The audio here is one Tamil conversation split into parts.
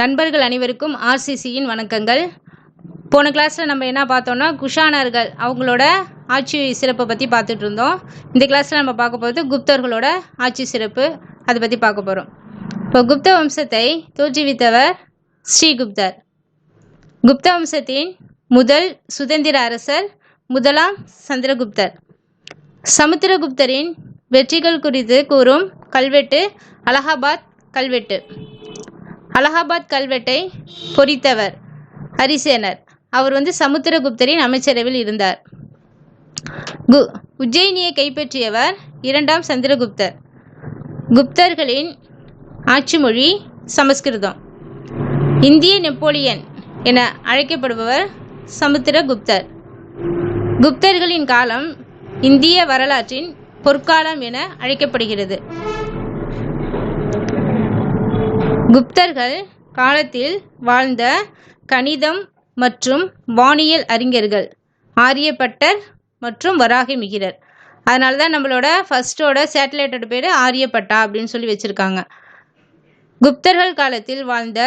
நண்பர்கள் அனைவருக்கும் ஆர்சிசியின் வணக்கங்கள். போன கிளாஸில் நம்ம என்ன பார்த்தோம்னா குஷானர்கள் அவங்களோட ஆட்சி சிறப்பை பற்றி பார்த்துட்டு இருந்தோம். இந்த கிளாஸில் நம்ம பார்க்க போகிறது குப்தர்களோட ஆட்சி சிறப்பு. அதை பற்றி பார்க்க போகிறோம் இப்போ குப்த வம்சத்தை தோற்றுவித்தவர் ஸ்ரீகுப்தர் குப்த வம்சத்தின் முதல் சுதந்திர அரசர் முதலாம் சந்திரகுப்தர். சமுத்திரகுப்தரின் வெற்றிகள் குறித்து கூறும் கல்வெட்டு அலகாபாத் கல்வெட்டு. அலகாபாத் கல்வெட்டை பொறித்தவர் ஹரிசேனர் அவர் வந்து சமுத்திரகுப்தரின் அமைச்சரவில் இருந்தார். கு உஜ்ஜயினியை கைப்பற்றியவர் இரண்டாம் சந்திரகுப்தர். குப்தர்களின் ஆட்சி மொழி சமஸ்கிருதம். இந்திய நெப்போலியன் என அழைக்கப்படுபவர் சமுத்திரகுப்தர். குப்தர்களின் காலம் இந்திய வரலாற்றின் பொற்காலம் என அழைக்கப்படுகிறது. குப்தர்கள் காலத்தில் வாழ்ந்த கணிதம் மற்றும் வானியல் அறிஞர்கள் ஆரியப்பட்டர் மற்றும் வராகி மிகிரர் அதனால தான் நம்மளோட ஃபஸ்ட்டோட சேட்டலைட்டோட பேர் ஆரியப்பட்டா அப்படின்னு சொல்லி வச்சுருக்காங்க. குப்தர்கள் காலத்தில் வாழ்ந்த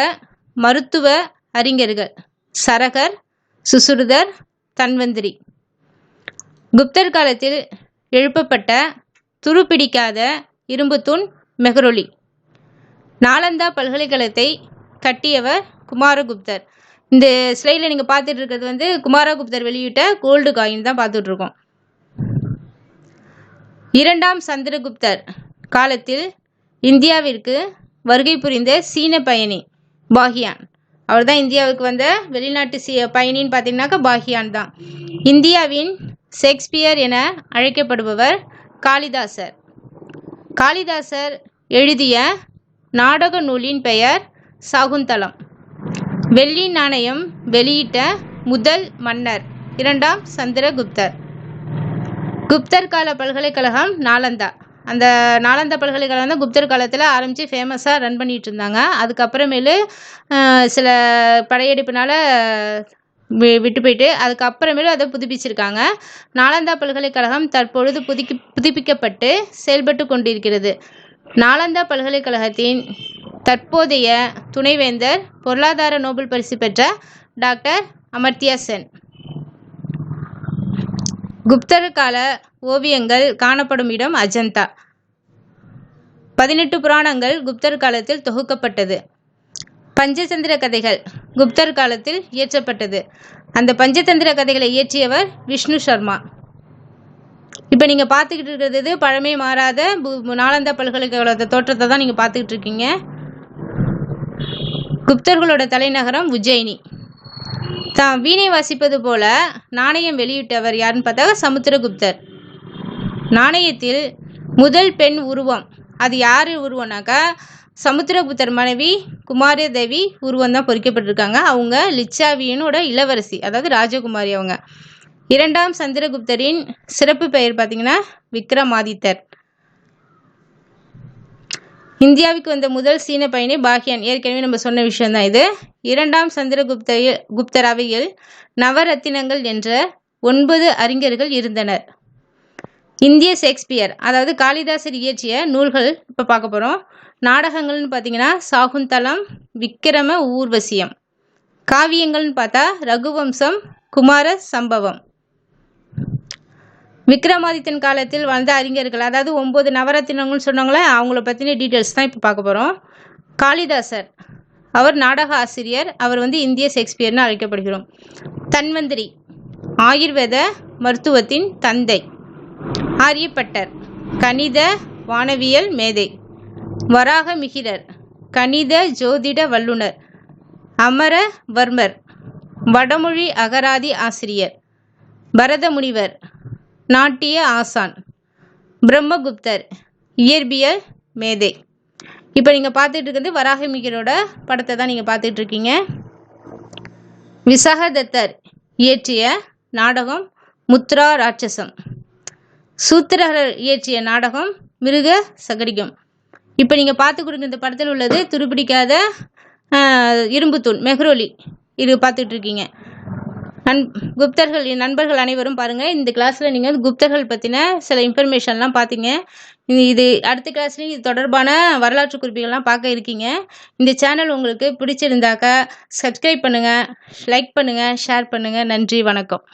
மருத்துவ அறிஞர்கள் சரகர் சுசுருதர் தன்வந்திரி. குப்தர் காலத்தில் எழுப்பப்பட்ட துருப்பிடிக்காத இரும்புத்தூண் மெஹ்ரொலி. நாலந்தா பல்கலைக்கழகத்தை கட்டியவர் குமாரகுப்தர். இந்த ஸ்லைடில் நீங்கள் பார்த்துட்டு இருக்கிறது வந்து குமாரகுப்தர் வெளியிட்ட கோல்டு காயின் தான் பார்த்துட்ருக்கோம் இரண்டாம் சந்திரகுப்தர் காலத்தில் இந்தியாவிற்கு வருகை புரிந்த சீன பயணி பாகியான். அவர் தான் இந்தியாவுக்கு வந்த வெளிநாட்டு சீ பயணின்னு பார்த்தீங்கன்னாக்கா பாகியான் தான். இந்தியாவின் ஷேக்ஸ்பியர் என அழைக்கப்படுபவர் காளிதாசர். காளிதாசர் எழுதிய நாடக நூலின் பெயர் சாகுந்தலம். வெள்ளி நாணயம் வெளியிட்ட முதல் மன்னர் இரண்டாம் சந்திரகுப்தர். குப்தர் கால பல்கலைக்கழகம் நாலந்தா. அந்த நாலந்தா பல்கலைக்கழகம் தான் குப்தர் காலத்தில் ஆரம்பித்து ஃபேமஸாக ரன் பண்ணிகிட்டு இருந்தாங்க. அதுக்கப்புறமேலு சில படையெடுப்பினால் வி- விட்டு போயிட்டு அதுக்கப்புறமேலு அதை புதுப்பிச்சிருக்காங்க. நாலந்தா பல்கலைக்கழகம் தற்பொழுது புதுக்கி புதுப்பிக்கப்பட்டு செயல்பட்டு கொண்டிருக்கிறது. நாலந்தா பல்கலைக்கழகத்தின் தற்போதைய துணைவேந்தர் பொருளாதார நோபல் பரிசு பெற்ற டாக்டர் அமர்த்தியா சென். குப்தர் கால ஓவியங்கள் காணப்படும் இடம் அஜந்தா. பதினெட்டு புராணங்கள் குப்தர் காலத்தில் தொகுக்கப்பட்டது. பஞ்சதந்திர கதைகள் குப்தர் காலத்தில் இயற்றப்பட்டது. அந்த பஞ்சதந்திர கதைகளை இயற்றியவர் விஷ்ணு சர்மா. இப்போ நீங்கள் பார்த்துக்கிட்டு இருக்கிறது இது பழமை மாறாத பு- நாலந்தா பல்கலைக்கழகத்தை தோற்றத்தை தான் நீங்கள் பார்த்துக்கிட்டு இருக்கீங்க. குப்தர்களோட தலைநகரம் உஜ்ஜயினி. தான் வீணை வாசிப்பது போல நாணயம் வெளியிட்டவர் யாருன்னு பார்த்தா சமுத்திரகுப்தர். நாணயத்தில் முதல் பெண் உருவம். அது யார் உருவம்னாக்கா சமுத்திரகுப்தர் மனைவி குமாரதேவி உருவம் தான் பொறிக்கப்பட்டிருக்காங்க. அவங்க லிச்சாவியனோட இளவரசி அதாவது ராஜகுமாரி அவங்க. இரண்டாம் சந்திரகுப்தரின் சிறப்பு பெயர் பார்த்தீங்கன்னா விக்ரமாதித்தர். இந்தியாவுக்கு வந்த முதல் சீன பயணி பாகியான். ஏற்கனவே நம்ம சொன்ன விஷயம்தான் இது. இரண்டாம் சந்திரகுப்த குப்தர் அவையில் நவரத்தினங்கள் என்ற ஒன்பது அறிஞர்கள் இருந்தனர். இந்திய ஷேக்ஸ்பியர் அதாவது காளிதாசர் இயற்றிய நூல்கள் இப்போ பார்க்க போகிறோம் நாடகங்கள்னு பார்த்தீங்கன்னா சாகுந்தலம் விக்கிரம ஊர்வசியம். காவியங்கள்னு பார்த்தா ரகுவம்சம் குமார சம்பவம். விக்ரமாதித்தன் காலத்தில் வாழ்ந்த அறிஞர்கள் அதாவது ஒம்பது நவரத்தினங்கள்னு சொன்னாங்களே அவங்கள பற்றின டீட்டெயில்ஸ் தான் இப்போ பார்க்க போகிறோம் காளிதாசர் அவர் நாடக ஆசிரியர் அவர் வந்து இந்திய ஷேக்ஸ்பியர்னு அழைக்கப்படுகிறோம். தன்வந்திரி ஆயுர்வேத மருத்துவத்தின் தந்தை. ஆரியப்பட்டர் கணித வானவியல் மேதை. வராக மிகிரர் கணித ஜோதிட வல்லுனர் அமரவர்மர் வடமொழி அகராதி ஆசிரியர். பரத முனிவர் நாட்டிய ஆசான். பிரம்மகுப்தர் இயற்பியல் மேதை. இப்போ நீங்கள் பார்த்துட்டு இருக்கிறது வராகமிகரோட படத்தை தான் நீங்கள் பார்த்துட்டு இருக்கீங்க. விசாகதத்தர் இயற்றிய நாடகம் முத்ரா ராட்சசம். சூத்திரர் இயற்றிய நாடகம் மிருக சகடிகம் இப்போ நீங்கள் பார்த்து கொடுங்க இந்த படத்தில் உள்ளது துருப்பிடிக்காத இரும்புத்தூண் மெஹ்ரோலி. இது பார்த்துட்டு இருக்கீங்க. நண் குப்தர்கள் என் நண்பர்கள் அனைவரும் பாருங்கள் இந்த கிளாஸில் நீங்கள் வந்து குப்தர்கள் பற்றின சில இன்ஃபர்மேஷன்லாம் பார்த்தீங்க இது இது அடுத்த கிளாஸ்லேயும் இது தொடர்பான வரலாற்று குறிப்புகள்லாம் பார்க்க இருக்கீங்க. இந்த சேனல் உங்களுக்கு பிடிச்சிருந்தாக்கா சப்ஸ்கிரைப் பண்ணுங்கள் லைக் பண்ணுங்கள் ஷேர் பண்ணுங்கள் நன்றி வணக்கம்.